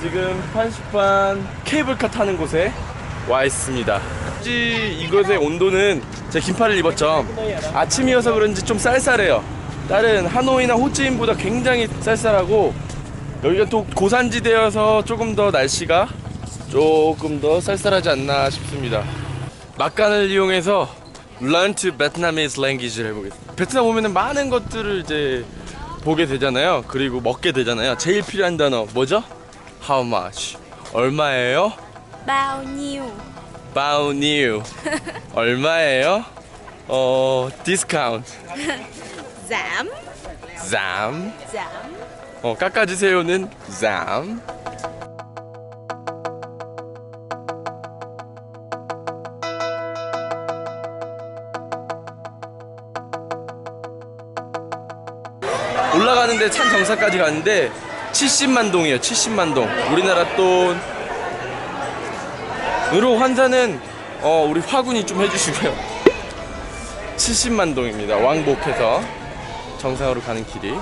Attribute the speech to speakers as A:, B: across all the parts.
A: 지금 한식반 케이블카 타는 곳에 와 있습니다. 혹시 이곳의 온도는 제 긴팔을 입었죠. 아침이어서 그런지 좀 쌀쌀해요. 다른 하노이나 호치민보다 굉장히 쌀쌀하고 여기가 또 고산지대여서 조금 더 날씨가 조금 더 쌀쌀하지 않나 싶습니다. 막간을 이용해서 Learn to Vietnamese Language를 해보겠습니다. 베트남 오면은 많은 것들을 이제 보게 되잖아요. 그리고 먹게 되잖아요. 제일 필요한 단어 뭐죠? How much? 얼마예요?
B: Bao nhiêu?
A: 얼마예요? 어, discount.
B: giảm
A: giảm.
B: giảm
A: 어, 깎아주세요는 giảm. 올라가는데 산 정상까지 가는데 70만 동이에요. 70만 동. 우리나라 돈으로 환산은 어, 우리 화군이 좀 해주시고요. 70만 동입니다. 왕복해서 정상으로 가는 길이.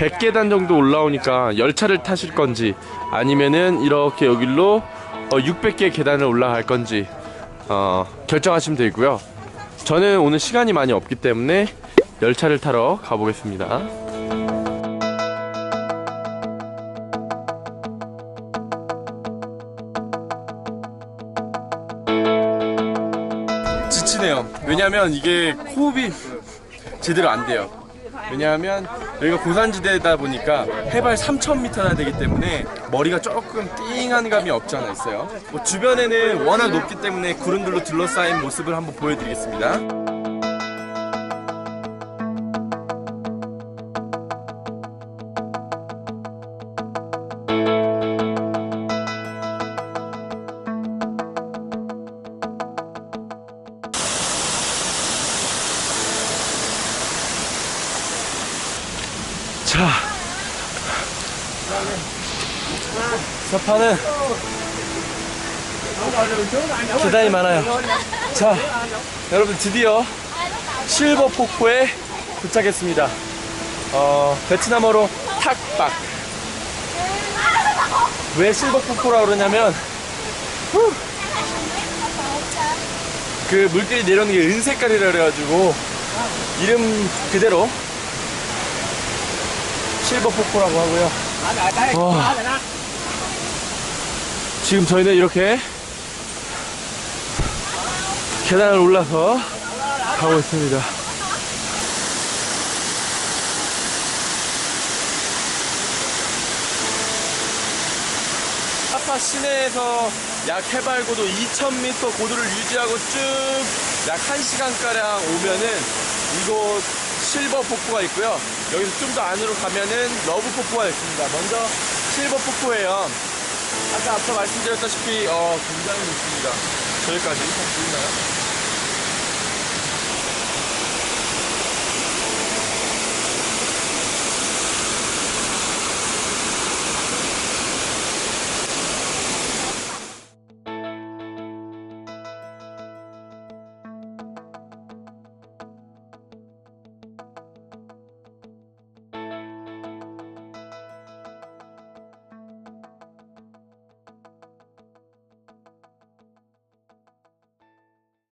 A: 백계단 정도 올라오니까 열차를 타실 건지 아니면은 이렇게 여길로 600개 계단을 올라갈 건지 어, 결정하시면 되고요. 저는 오늘 시간이 많이 없기 때문에 열차를 타러 가보겠습니다. 지치네요. 왜냐면 이게 호흡이 제대로 안 돼요. 왜냐하면 여기가 고산지대다 보니까 해발 3,000m나 되기 때문에 머리가 조금 띵한 감이 없지 않아 있어요. 뭐 주변에는 워낙 높기 때문에 구름들로 둘러싸인 모습을 한번 보여드리겠습니다. 자, 서파는 계단이 많아요. 자, 여러분 드디어 실버 폭포에 도착했습니다. 어, 베트남어로 탁박. 왜 실버 폭포라 그러냐면 후, 그 물길이 내려오는 게 은색깔이라 그래가지고 이름 그대로 실버 폭포라고 하고요. 와. 지금 저희는 이렇게 계단을 올라서 가고 있습니다. 파파 시내에서 약 해발고도 2000m 고도를 유지하고 쭉 약 1시간가량 오면은 이곳 실버 폭포가 있고요. 여기서 좀 더 안으로 가면은 러브 폭포가 있습니다. 먼저 실버 폭포예요. 아까 앞서 말씀드렸다시피 어, 굉장히 높습니다. 저기까지 잘 보이나요?